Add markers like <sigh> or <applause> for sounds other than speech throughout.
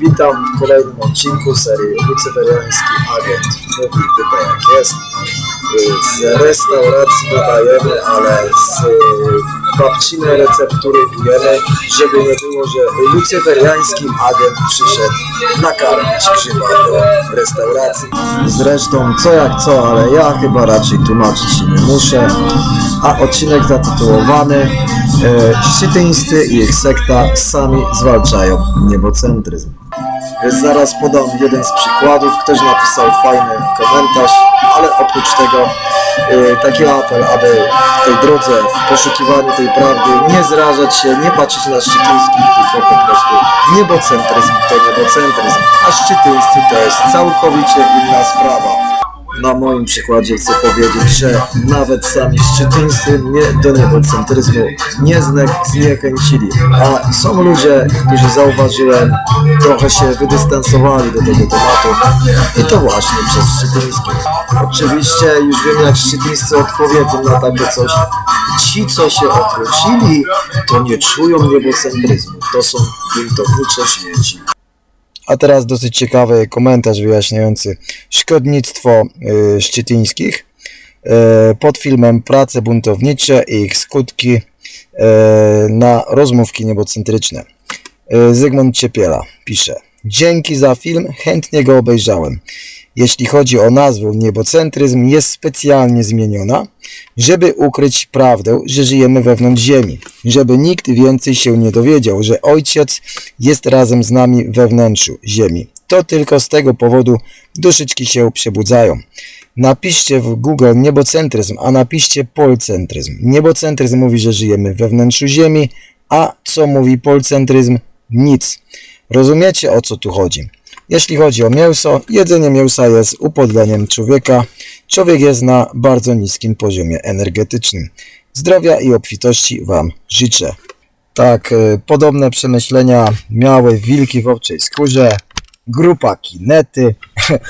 Witam w kolejnym odcinku serii Lucyferiański Agent Mówi Pyta jak jest. Z restauracji nadajemy, ale z babcinej receptury pijemy, żeby nie było, że lucyferiański agent przyszedł nakarmić grzyba do restauracji. Zresztą co jak co, ale ja chyba raczej tłumaczyć się nie muszę. A odcinek zatytułowany e, Szczytyńscy i ich sekta sami zwalczają niebocentryzm. Zaraz podam jeden z przykładów. Ktoś napisał fajny komentarz, ale oprócz tego e, taki apel, aby w tej drodze, w poszukiwaniu tej prawdy nie zrażać się, nie patrzeć na szczytyńskich, tylko po prostu niebocentryzm to niebocentryzm, a szczytyńscy to jest całkowicie inna sprawa. Na moim przykładzie chcę powiedzieć, że nawet sami szczytyńscy mnie do niebocentryzmu nie zniechęcili. A są ludzie, którzy zauważyłem, trochę się wydystansowali do tego tematu i to właśnie przez szczytyńskich. Oczywiście już wiem jak szczytyńscy odpowiedzą na takie coś. Ci, co się odwrócili, to nie czują niebocentryzmu. To są buntownicze śmieci. A teraz dosyć ciekawy komentarz wyjaśniający szkodnictwo y, szczytyńskich y, pod filmem Prace buntownicze i ich skutki y, na rozmówki niebocentryczne. Y, Zygmunt Ciepiela pisze Dzięki za film, chętnie go obejrzałem. Jeśli chodzi o nazwę, niebocentryzm jest specjalnie zmieniona, żeby ukryć prawdę, że żyjemy wewnątrz Ziemi, żeby nikt więcej się nie dowiedział, że Ojciec jest razem z nami we wnętrzu Ziemi. To tylko z tego powodu duszyczki się przebudzają. Napiszcie w Google niebocentryzm, a napiszcie polcentryzm. Niebocentryzm mówi, że żyjemy we wnętrzu Ziemi, a co mówi polcentryzm? Nic. Rozumiecie o co tu chodzi? Jeśli chodzi o mięso, jedzenie mięsa jest upodleniem człowieka. Człowiek jest na bardzo niskim poziomie energetycznym. Zdrowia i obfitości Wam życzę. Tak, e, podobne przemyślenia miały wilki w owczej skórze, grupa kinety. <laughs>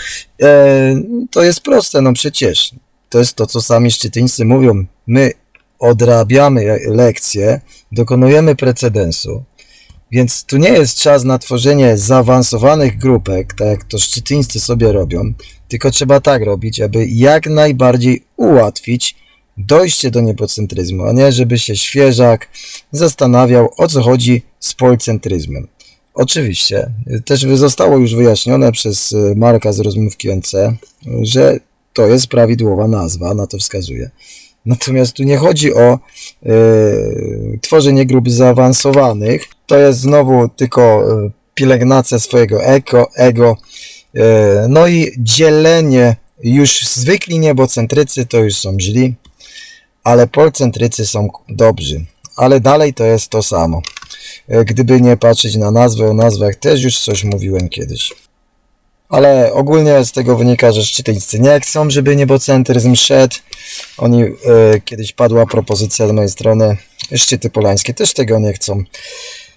E, to jest proste, no przecież. To jest to, co sami szczytyńscy mówią. My odrabiamy lekcje, dokonujemy precedensu, więc tu nie jest czas na tworzenie zaawansowanych grupek, tak jak to szczytyńscy sobie robią, tylko trzeba tak robić, aby jak najbardziej ułatwić dojście do niebocentryzmu, a nie żeby się świeżak zastanawiał o co chodzi z polcentryzmem. Oczywiście, też zostało już wyjaśnione przez y, Marka z rozmówki NC, że to jest prawidłowa nazwa, na to wskazuje. Natomiast tu nie chodzi o y, tworzenie grup zaawansowanych. To jest znowu tylko y, pielęgnacja swojego ego, ego y, no i dzielenie. Już zwykli niebocentrycy to już są źli, ale polcentrycy są dobrzy. Ale dalej to jest to samo. Y, Gdyby nie patrzeć na nazwę, o nazwach też już coś mówiłem kiedyś. Ale ogólnie z tego wynika, że szczytyńscy nie chcą, żeby niebocentryzm szedł. Oni, e, kiedyś padła propozycja z mojej strony, szczyty polańskie też tego nie chcą.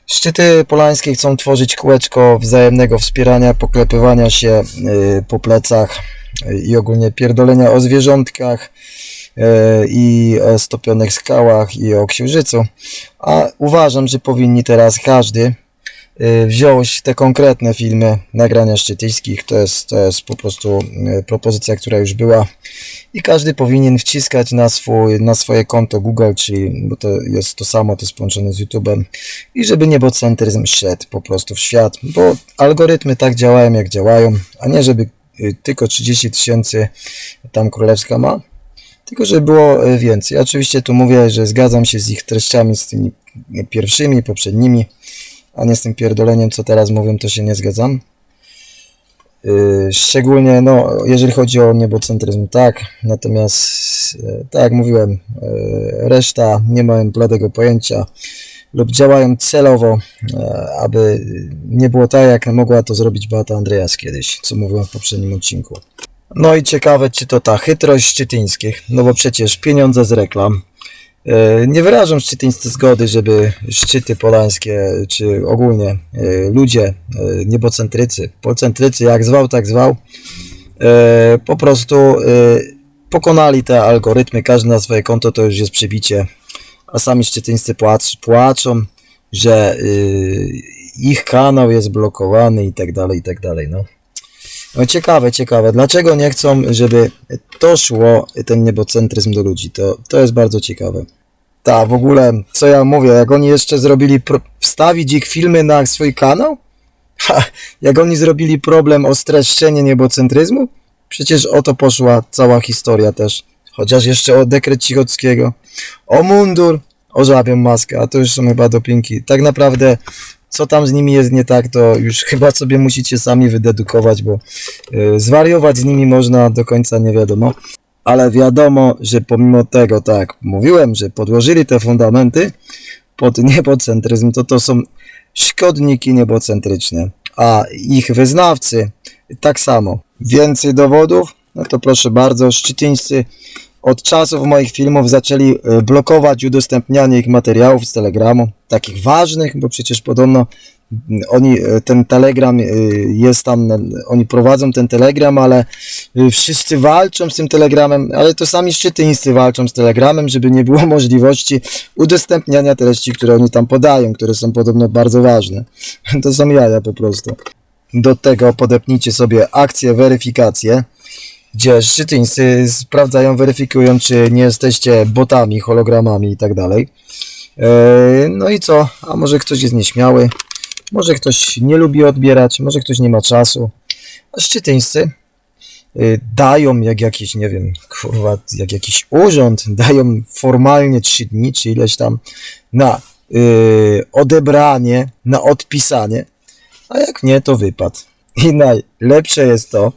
Szczyty polańskie chcą tworzyć kółeczko wzajemnego wspierania, poklepywania się e, po plecach e, i ogólnie pierdolenia o zwierzątkach i o stopionych skałach i o księżycu. A uważam, że powinni teraz każdy y, wziąć te konkretne filmy nagrania szczytyńskich. To jest, to jest po prostu y, propozycja, która już była i każdy powinien wciskać na, swój, na swoje konto Google, czyli, bo to jest to samo, to jest połączone z YouTube'em i żeby niebocentryzm szedł po prostu w świat, bo algorytmy tak działają, jak działają, a nie żeby y, tylko 30 tysięcy tam królewska ma, tylko żeby było y, więcej. Oczywiście tu mówię, że zgadzam się z ich treściami, z tymi pierwszymi, poprzednimi, a nie z tym pierdoleniem, co teraz mówią, to się nie zgadzam. Yy, Szczególnie, no, jeżeli chodzi o niebocentryzm, tak, natomiast, yy, tak jak mówiłem, yy, reszta nie mają bladego pojęcia lub działają celowo, aby nie było tak, jak mogła to zrobić Beata Andreas kiedyś, co mówiłem w poprzednim odcinku. No i ciekawe, czy to ta chytrość szczytyńskich, no bo przecież pieniądze z reklam, Nie wyrażam szczytyńscy zgody, żeby szczyty polańskie, czy ogólnie e, ludzie, e, niebocentrycy, polcentrycy, jak zwał, tak zwał, e, po prostu e, pokonali te algorytmy, każdy na swoje konto to już jest przebicie, a sami szczytyńscy płacz, płaczą, że y, ich kanał jest blokowany i tak dalej, i tak dalej, no. No ciekawe, ciekawe. Dlaczego nie chcą, żeby to szło, ten niebocentryzm do ludzi? To, to jest bardzo ciekawe. Ta, w ogóle, co ja mówię, jak oni jeszcze zrobili, pro... wstawić ich filmy na swój kanał? Ha, jak oni zrobili problem o streszczenie niebocentryzmu? Przecież o to poszła cała historia też. Chociaż jeszcze o dekret Cichockiego, o mundur, o żabią maskę, a to już są chyba dopinki. Tak naprawdę, co tam z nimi jest nie tak, to już <laughs> chyba sobie musicie sami wydedukować, bo y, zwariować z nimi można do końca nie wiadomo. Ale wiadomo, że pomimo tego, tak, mówiłem, że podłożyli te fundamenty pod <laughs> niebocentryzm, to to są szkodniki niebocentryczne, a ich wyznawcy tak samo. Więcej dowodów? No to proszę bardzo, szczytyńscy od czasów moich filmów zaczęli e, blokować udostępnianie ich materiałów z Telegramu, takich ważnych, bo przecież podobno mm, oni, e, ten Telegram e, jest tam, oni prowadzą ten Telegram, ale wszyscy walczą z tym Telegramem, ale to sami szczytyńscy walczą z Telegramem, żeby nie było <laughs> możliwości udostępniania treści, które oni tam podają, które są podobno bardzo ważne. <laughs> To są jaja po prostu. Do tego podepnijcie sobie akcję weryfikację, gdzie szczytyńscy sprawdzają, weryfikują, czy nie jesteście botami, hologramami i tak dalej. E, No i co? A może ktoś jest nieśmiały, może ktoś nie lubi odbierać, może ktoś nie ma czasu. A szczytyńscy y, dają jak jakiś, nie wiem, kurwa, jak jakiś urząd, <laughs> dają formalnie 3 dni, czy ileś tam na y, odebranie, na odpisanie, a jak nie, to wypad. I najlepsze jest to,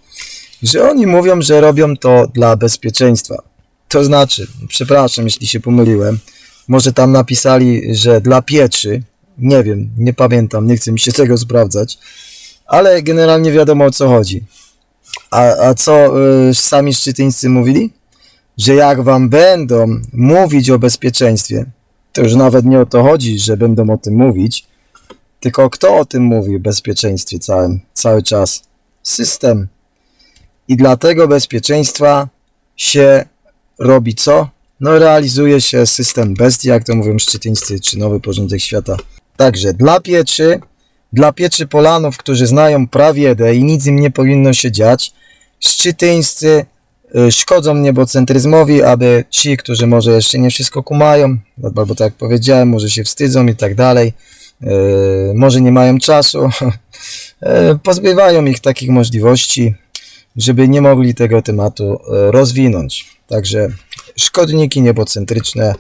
że oni mówią, że robią to dla bezpieczeństwa. To znaczy, przepraszam, jeśli się pomyliłem, może tam napisali, że dla pieczy, nie wiem, nie pamiętam, nie chcę mi się <laughs> tego sprawdzać, ale generalnie wiadomo o co chodzi. A, a co y, sami szczytyńscy mówili? Że jak wam będą mówić o bezpieczeństwie, to już nawet nie o to chodzi, że będą o tym mówić, tylko kto o tym mówi, o bezpieczeństwie całym, cały czas? System. I dla tego bezpieczeństwa się robi co? No realizuje się system bestii, jak to mówią szczytyńscy, czy nowy porządek świata. Także dla pieczy, dla pieczy Polanów, którzy znają prawiedę i nic im nie powinno się dziać, szczytyńscy y, szkodzą niebocentryzmowi, aby ci, którzy może jeszcze nie wszystko kumają, albo tak jak powiedziałem, może się wstydzą i tak dalej, y, może nie mają czasu, <laughs> y, pozbywają ich takich możliwości, żeby nie mogli tego tematu y, rozwinąć. Także szkodniki niebocentryczne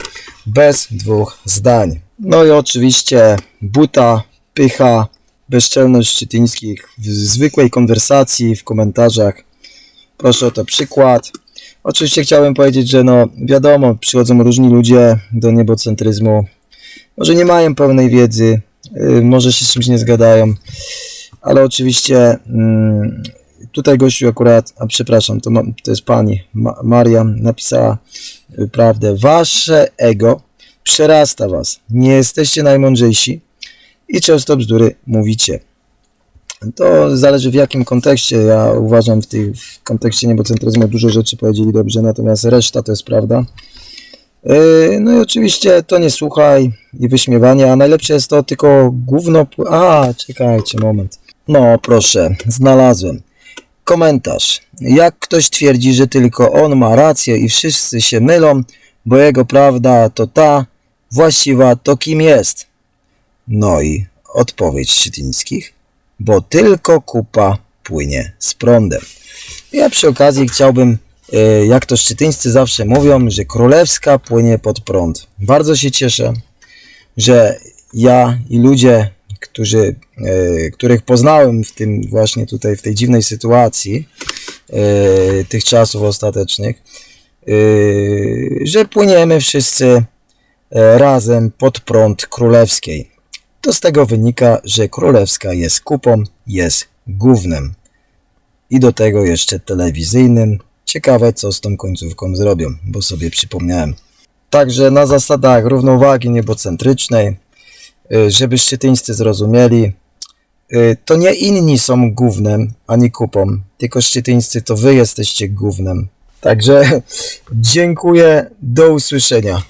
bez dwóch zdań. No i oczywiście buta, pycha, bezczelność szczytyńskich w zwykłej konwersacji, w komentarzach. Proszę o to przykład. Oczywiście chciałem powiedzieć, że no wiadomo, przychodzą różni ludzie do niebocentryzmu. Może nie mają pełnej wiedzy, y, może się z czymś nie zgadają, ale oczywiście mm, tutaj gościu akurat, a przepraszam, to, ma, to jest pani Ma, Maria, napisała y, prawdę. Wasze ego przerasta was. Nie jesteście najmądrzejsi i często bzdury mówicie. To zależy w jakim kontekście. Ja uważam w, tej, w kontekście niebocentryzmu dużo rzeczy powiedzieli dobrze, natomiast reszta to jest prawda. Yy, No i oczywiście to nie słuchaj i wyśmiewanie, a najlepsze jest to tylko gówno... A, czekajcie, moment. No, proszę, znalazłem. Komentarz. Jak ktoś twierdzi, że tylko on ma rację i wszyscy się mylą, bo jego prawda to ta, właściwa to kim jest? No i odpowiedź Szczytyńskich. Bo tylko kupa płynie z prądem. Ja przy okazji chciałbym, e, jak to szczytyńscy zawsze mówią, że królewska płynie pod prąd. Bardzo się cieszę, że ja i ludzie, którzy, e, których poznałem w tym właśnie tutaj, w tej dziwnej sytuacji e, tych czasów ostatecznych, e, że płyniemy wszyscy razem pod prąd królewskiej. To z tego wynika, że królewska jest kupą, jest gównem. I do tego jeszcze telewizyjnym. Ciekawe, co z tą końcówką zrobią, bo sobie przypomniałem. Także na zasadach równowagi niebocentrycznej, y, żeby szczytyńscy zrozumieli, y, to nie inni są gównem, ani kupą, tylko szczytyńscy to wy jesteście gównem. Także <laughs> dziękuję, do usłyszenia.